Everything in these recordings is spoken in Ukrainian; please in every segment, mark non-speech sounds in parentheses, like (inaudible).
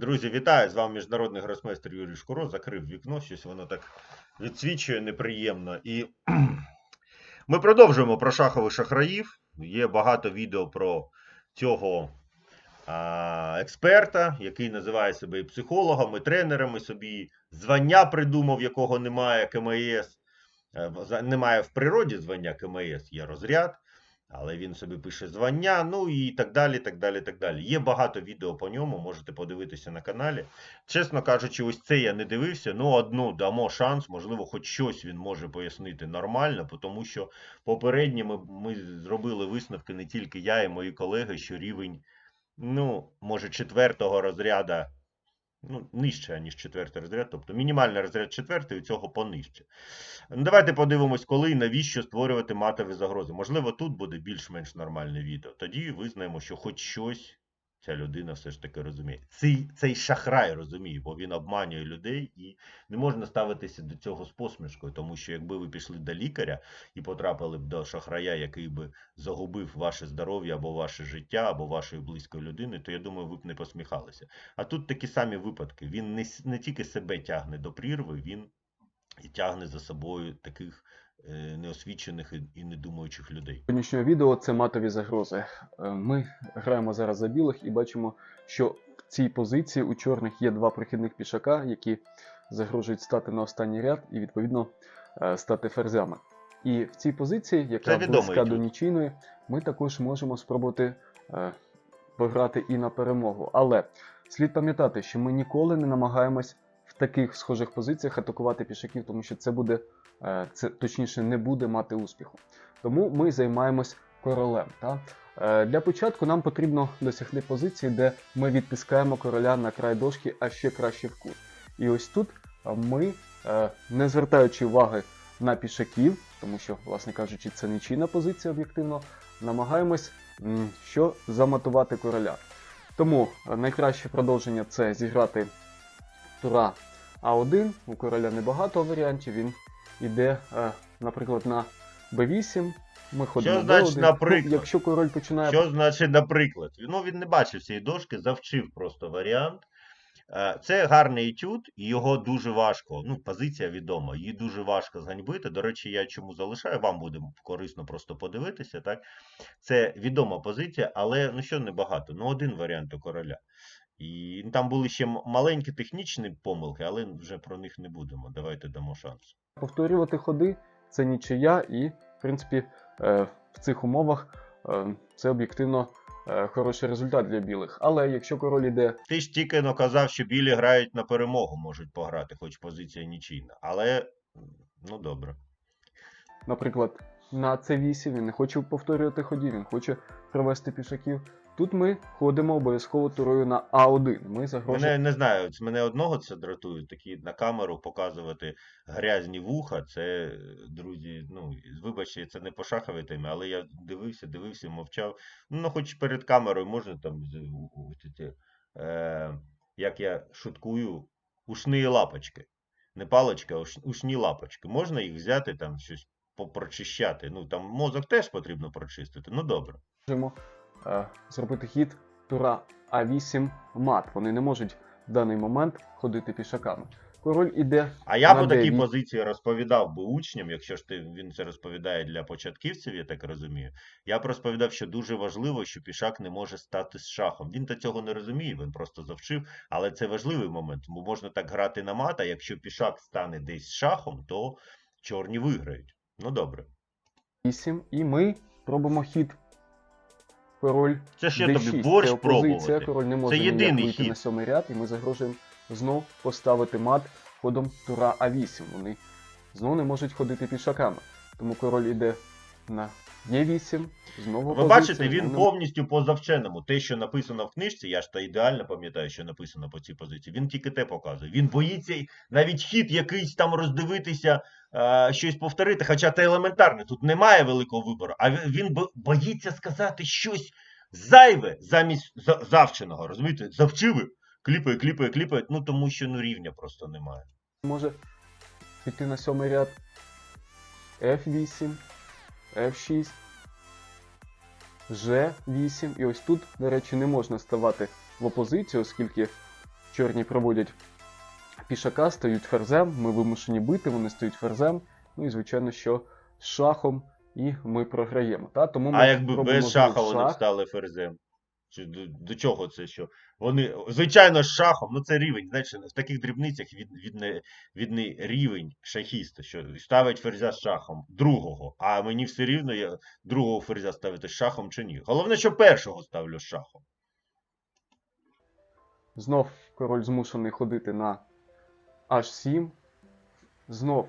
Друзі, вітаю! З вами міжнародний гросмейстер Юрій Шкуро. Закрив вікно, щось воно так відсвічує неприємно. І (clears throat) ми продовжуємо про шахових шахраїв. Є багато відео про цього експерта, який називає себе і психологом, і тренером, і собі звання придумав, якого немає КМС. Е, Немає в природі звання КМС, є розряд. Але він собі пише звання, ну і так далі, так далі, так далі. Є багато відео по ньому, можете подивитися на каналі. Чесно кажучи, ось це я не дивився. Ну, одну дамо шанс, можливо, хоч щось він може пояснити нормально, тому що попередньо ми, ми зробили висновки не тільки я і мої колеги, що рівень, ну, може, четвертого розряду, ну, нижче, ніж четвертий розряд, тобто мінімальний розряд четвертий, у цього понижче. Ну, давайте подивимось, коли і навіщо створювати матові загрози. Можливо, тут буде більш-менш нормальне відео. Тоді визнаємо, що хоч щось ця людина все ж таки розуміє. Цей, цей шахрай розуміє, бо він обманює людей і не можна ставитися до цього з посмішкою, тому що якби ви пішли до лікаря і потрапили б до шахрая, який би загубив ваше здоров'я або ваше життя, або вашої близької людини, то я думаю, ви б не посміхалися. А тут такі самі випадки. Він не, не тільки себе тягне до прірви, він і тягне за собою таких неосвічених і, недумаючих людей. Сьогоднішнього відео це матові загрози. Е, Ми граємо зараз за білих і бачимо, що в цій позиції у чорних є два прохідних пішака, які загрожують стати на останній ряд і відповідно е, стати ферзями. І в цій позиції, яка близька до нічийної, ми також можемо спробувати е, пограти і на перемогу. Але слід пам'ятати, що ми ніколи не намагаємось таких схожих позиціях атакувати пішаків, тому що це буде е, це точніше не буде мати успіху. Тому ми займаємось королем. Та? Е, Для початку нам потрібно досягти позиції, де ми відтискаємо короля на край дошки, а ще краще в кут. І ось тут е, ми, не звертаючи уваги на пішаків, тому що, власне кажучи, це нічийна позиція об'єктивно, намагаємось що заматувати короля. Тому найкраще продовження це зіграти тура А1. У короля небагато варіантів. Він іде, е, наприклад, на b8. Ми ходимо значить, b1. наприклад? Ну, якщо король починає Що значить, наприклад? Ну, він не бачив цієї дошки, завчив просто варіант. Е, Це гарний етюд, і його дуже важко. Ну, позиція відома, її дуже важко зганьбити. До речі, я чому залишаю, вам буде корисно просто подивитися. Так? Це відома позиція, але ну що небагато. Ну, один варіант у короля. І там були ще маленькі технічні помилки, але вже про них не будемо. Давайте дамо шанс. повторювати ходи, це нічия, і, в принципі, е, в цих умовах е, це об'єктивно е, хороший результат для білих. Але якщо король іде Ти ж тільки но казав, що білі грають на перемогу, можуть пограти, хоч позиція нічийна. Але ну добре. наприклад, на c8, він не хоче повторювати ходів, він хоче провести пішаків. Тут ми ходимо обов'язково турою на А1. Ми загрожуємо. Мене не знаю, мене одного це дратує. Такі на камеру показувати грязні вуха. Це, друзі, ну вибачте, це не по шаховій темі, але я дивився, дивився, мовчав. Ну, хоч перед камерою можна там е, як я шуткую, ушні лапочки. Не палички, а ушні лапочки. Можна їх взяти там щось попрочищати. Ну там мозок теж потрібно прочистити. Ну добре. Е, зробити хід тура А8 мат. Вони не можуть в даний момент ходити пішаками. Король іде А я на по такій D8. позиції розповідав би учням, якщо ж ти, він це розповідає для початківців, я так розумію. Я б розповідав, що дуже важливо, що пішак не може стати з шахом. Він то цього не розуміє, він просто завчив, але це важливий момент, бо можна так грати на мат, а якщо пішак стане десь з шахом, то чорні виграють. Ну добре. 8, і ми робимо хід. Король Це ж я D6. тобі борщ Це опозиція, пробувати. король не може Це єдиний вийти хід. на сьомий ряд, і ми загрожуємо знов поставити мат ходом тура А8. Вони знов не можуть ходити пішаками. Тому король іде на Е8, знову Ви бачите, він повністю по завченому. Те, що написано в книжці, я ж та ідеально пам'ятаю, що написано по цій позиції. Він тільки те показує. Він боїться навіть хід якийсь там роздивитися, е, щось повторити. Хоча це елементарне, тут немає великого вибору. А він- він боїться сказати щось зайве замість завченого. Розумієте? Завчили, кліпає, кліпає, кліпає. Ну тому що ну рівня просто немає. може піти на сьомий ряд. F8, F6, G8. І ось тут, до речі, не можна ставати в опозицію, оскільки чорні проводять пішака, стають ферзем, ми вимушені бити, вони стають ферзем. Ну і звичайно, що з шахом, і ми програємо. Та? Тому ми А якби без шаха вони шах. стали ферзем? Чи до, до чого це що? Вони, звичайно, з шахом, ну це рівень. Знаєш, в таких дрібницях від, відне, відний рівень шахіста, що ставить ферзя з шахом другого, а мені все рівно я другого ферзя ставити з шахом чи ні. Головне, що першого ставлю з шахом. Знов король змушений ходити на H7. Знов.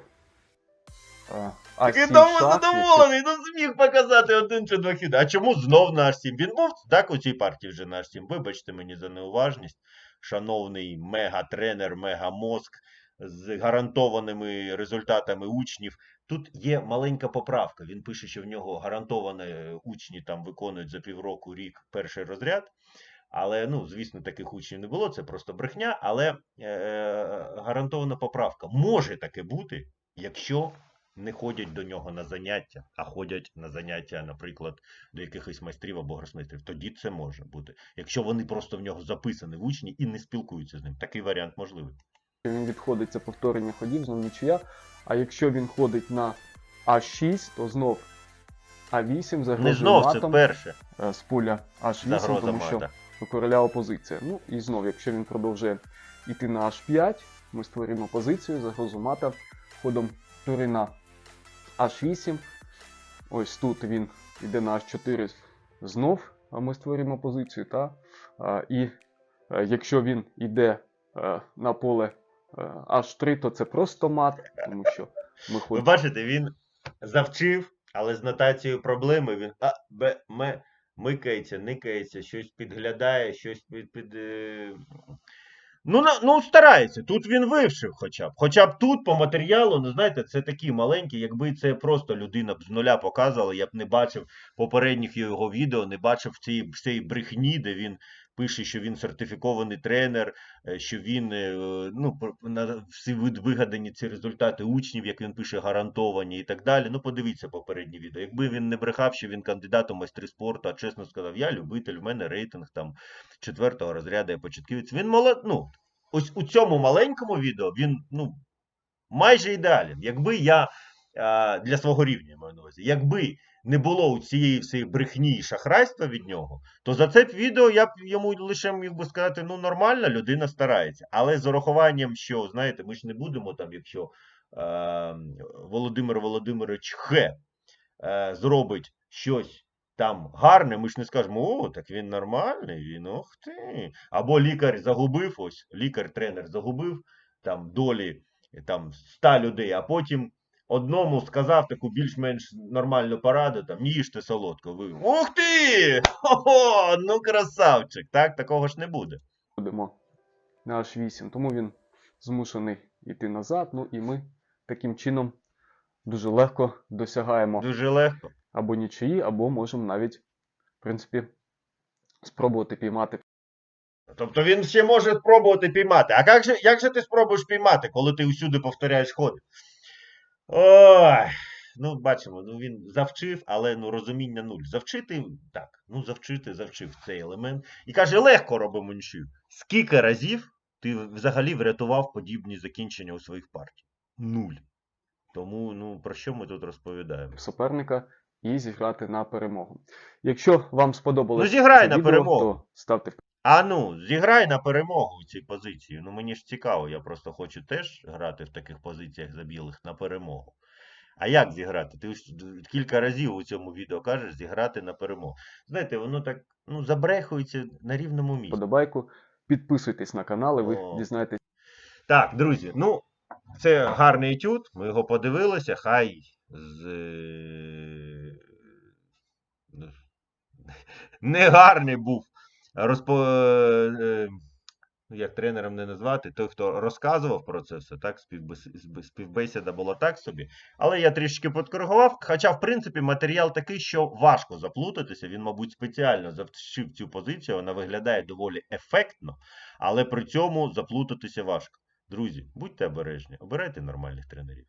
Е, Такий H7 тому шах, задоволений, ну зміг показати один чи два хіда. А чому знов на H7? Він був так у цій партії вже на H7. Вибачте мені за неуважність. Шановний мега-тренер, мега-мозк з гарантованими результатами учнів. Тут є маленька поправка. Він пише, що в нього гарантовано е, учні там виконують за півроку рік перший розряд. Але, ну, звісно, таких учнів не було, це просто брехня, але е, гарантована поправка. Може таке бути, якщо не ходять до нього на заняття, а ходять на заняття, наприклад, до якихось майстрів або гросмейстрів, тоді це може бути. Якщо вони просто в нього записані в учні і не спілкуються з ним. Такий варіант можливий. Він відходить, це повторення ходів, знов нічия. А якщо він ходить на А6, то знов А8 Не загрожує знов це матом перше е, з поля H8, загроза тому що мата. у короля опозиція. Ну і знов, якщо він продовжує йти на H5, ми створюємо позицію, загрозу мата ходом тури на H8. Ось тут він йде на H4 знов, а ми створюємо позицію. Та? І е, якщо він йде е, на поле е, H3, то це просто мат, тому що ми Ви бачите, він завчив, але з нотацією проблеми він а, б, м, микається, никається, щось підглядає, щось під. під. Ну, ну, старається. Тут він вивчив хоча б. Хоча б тут по матеріалу, ну знаєте, це такі маленькі, якби це просто людина б з нуля показувала, я б не бачив попередніх його відео, не бачив цієї цієї брехні, де він пише, що він сертифікований тренер, е, що він е, ну, на всі вигадані ці результати учнів, як він пише, гарантовані і так далі. Ну, подивіться попереднє відео. Якби він не брехав, що він кандидат у майстри спорту, а чесно сказав, я любитель, в мене рейтинг там четвертого розряду, я початківець. Він молод... ну, ось у цьому маленькому відео він ну, майже ідеален. Якби я для свого рівня маю на увазі, якби не було у цієї всієї брехні і шахрайства від нього, то за це відео я б йому лише міг би сказати, ну нормально, людина старається. Але з урахуванням, що, знаєте, ми ж не будемо там, якщо е, Володимир Володимирович Х е, зробить щось там гарне, ми ж не скажемо, о, так він нормальний, він ох ти. Або лікар загубив, ось лікар-тренер загубив там долі там 100 людей, а потім одному сказав таку більш-менш нормальну пораду, там, їжте солодко. Ви, ух ти! Хо-хо, ну красавчик, так? Такого ж не буде. ходимо на H8, тому він змушений йти назад. Ну і ми таким чином дуже легко досягаємо Дуже легко. або нічиї, або можемо навіть, в принципі, спробувати піймати Тобто він ще може спробувати піймати. А як же, як же ти спробуєш піймати, коли ти усюди повторяєш ходи? Ой, ну бачимо, ну він завчив, але ну розуміння нуль. Завчити так, ну завчити, завчив цей елемент. І каже, легко робимо нічию. Скільки разів ти взагалі врятував подібні закінчення у своїх партій? Нуль. Тому, ну, про що ми тут розповідаємо? суперника і зіграти на перемогу. Якщо вам сподобалось Ну, зіграй на відео, перемогу. то ставте А ну, зіграй на перемогу у цій позиції. Ну мені ж цікаво, я просто хочу теж грати в таких позиціях за білих на перемогу. А як зіграти? Ти кілька разів у цьому відео кажеш зіграти на перемогу. Знаєте, воно так ну, забрехується на рівному місці. вподобайку, підписуйтесь на канал, і ви О. дізнаєтесь Так, друзі, ну, це гарний етюд, ми його подивилися, хай з. е, Негарний був розпо... е, ну, як тренером не назвати, той, хто розказував про це все, так, співбесіда була так собі. Але я трішки підкоригував. Хоча, в принципі, матеріал такий, що важко заплутатися. Він, мабуть, спеціально завчив цю позицію, вона виглядає доволі ефектно, але при цьому заплутатися важко. Друзі, будьте обережні, обирайте нормальних тренерів.